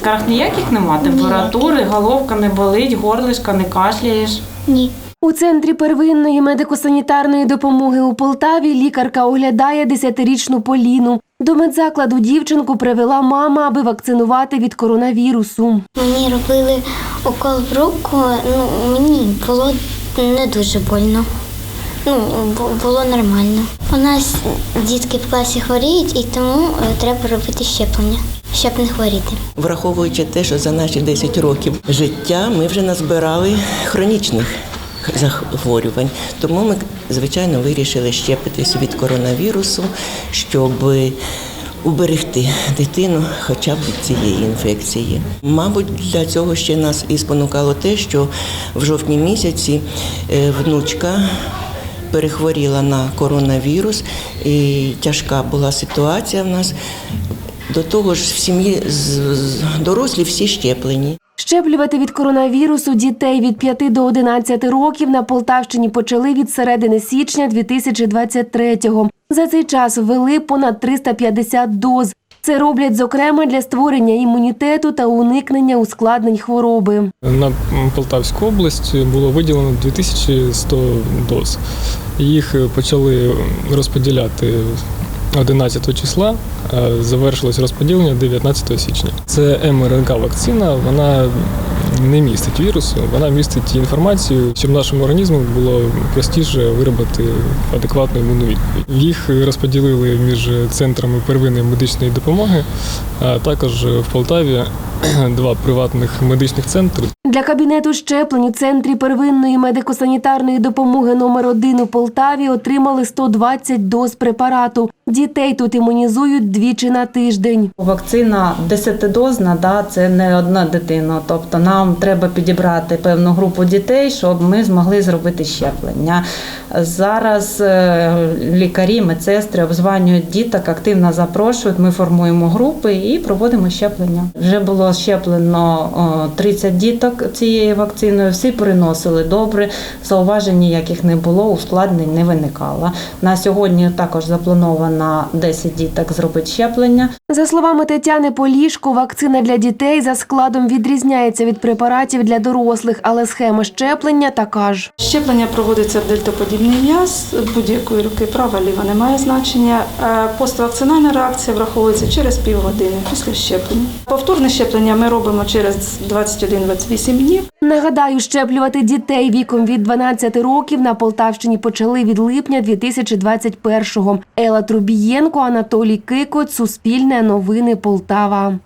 Скарг ніяких нема? Температури, головка не болить, горлишка не кашляєш. Ні. У центрі первинної медико-санітарної допомоги у Полтаві лікарка оглядає десятирічну Поліну. До медзакладу дівчинку привела мама, аби вакцинувати від коронавірусу. Мені робили укол в руку, ну мені було не дуже больно. Ну, було нормально. У нас дітки в класі хворіють і тому е, треба робити щеплення, щоб не хворіти. Враховуючи те, що за наші 10 років життя ми вже назбирали хронічних захворювань. Тому ми, звичайно, вирішили щепитись від коронавірусу, щоб уберегти дитину хоча б від цієї інфекції. Мабуть, для цього ще нас і спонукало те, що в жовтні місяці е, внучка перехворіла на коронавірус, і тяжка була ситуація в нас. До того ж, в сім'ї дорослі всі щеплені. Щеплювати від коронавірусу дітей від 5 до 11 років на Полтавщині почали від середини січня 2023-го. За цей час ввели понад 350 доз. Це роблять зокрема для створення імунітету та уникнення ускладнень хвороби. На Полтавську область було виділено 2100 доз. Їх почали розподіляти 11 числа, завершилось розподілення 19 січня. Це МРНК вакцина, вона не містить вірусу, вона містить інформацію, щоб нашому організму було простіше виробити адекватну імунну відповідь. Їх розподілили між центрами первинної медичної допомоги, а також в Полтаві два приватних медичних центри. Для кабінету щеплень у центрі первинної медико-санітарної допомоги номер 1 у Полтаві отримали 120 доз препарату. Дітей тут імунізують двічі на тиждень. Вакцина 10-дозна, да, це не одна дитина. Тобто нам треба підібрати певну групу дітей, щоб ми змогли зробити щеплення. Зараз е, лікарі, медсестри обзванюють діток, активно запрошують. Ми формуємо групи і проводимо щеплення. Вже було щеплено о, 30 діток цією вакциною. Всі приносили добре. Зауважень ніяких не було, ускладнень не виникало. На сьогодні також заплановано 10 діток зробити щеплення. За словами Тетяни Полішко, вакцина для дітей за складом відрізняється від препаратів для дорослих, але схема щеплення така ж. Щеплення проводиться в дельтоподібний м'яз будь-якої руки, права, ліва не має значення. Е, Поствакцинальна реакція враховується через півгодини після щеплення. Повторне щеплення ми робимо через 21-28 днів. Нагадаю, щеплювати дітей віком від 12 років на Полтавщині почали від липня 2021-го. Ела Трубієнко, Анатолій Кикоць, Суспільне новини Полтава.